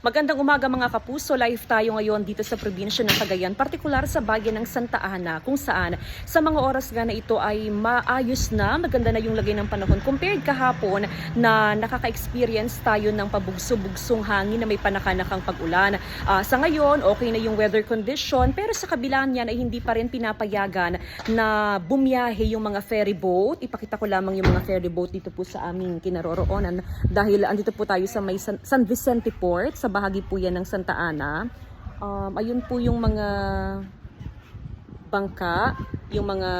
Magandang umaga mga kapuso. Live tayo ngayon dito sa probinsya ng Cagayan, partikular sa bayan ng Santa Ana, kung saan sa mga oras nga na ito ay maayos na, maganda na yung lagay ng panahon. Compared kahapon na nakaka-experience tayo ng pabugso-bugsong hangin na may panakanakang pag-ulan. Ah, sa ngayon, okay na yung weather condition, pero sa kabila niyan ay hindi pa rin pinapayagan na bumiyahe yung mga ferry boat. Ipakita ko lamang yung mga ferry boat dito po sa aming kinaroroonan dahil andito po tayo sa may San, San Vicente Port, sa bahagi po yan ng Santa Ana. Um, ayun po yung mga bangka, yung mga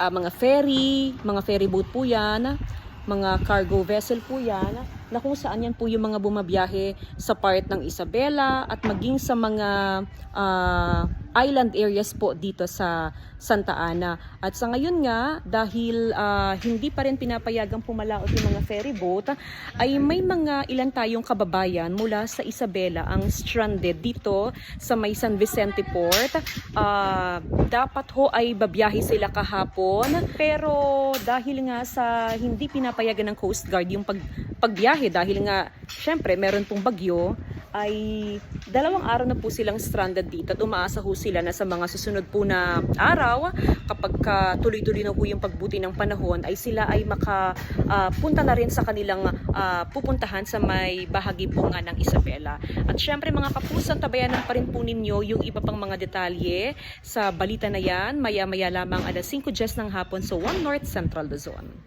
ah, mga ferry, mga ferry boat po yan, mga cargo vessel po yan, na kung saan yan po yung mga bumabiyahe sa part ng Isabela at maging sa mga ah, island areas po dito sa Santa Ana. At sa ngayon nga, dahil ah, hindi pa rin pinapayagang pumalaot yung mga ferry boat, ay may mga ilan tayong kababayan mula sa Isabela ang stranded dito sa may San Vicente Port. Ah, dapat ho ay babiyahe sila kahapon, pero dahil nga sa hindi pinapayagan ng Coast Guard yung pag, pagbiyahe, dahil nga syempre meron pong bagyo, ay dalawang araw na po silang stranded dito at umaasa ho sila na sa mga susunod po na araw kapag ka tuloy-tuloy na po yung pagbuti ng panahon ay sila ay makapunta na rin sa kanilang ah, pupuntahan sa may bahagi po nga ng Isabela. At syempre mga kapusan, tabayanan pa rin po ninyo yung iba pang mga detalye sa balita na yan maya-maya lamang alas 5 just ng hapon sa One North Central Luzon.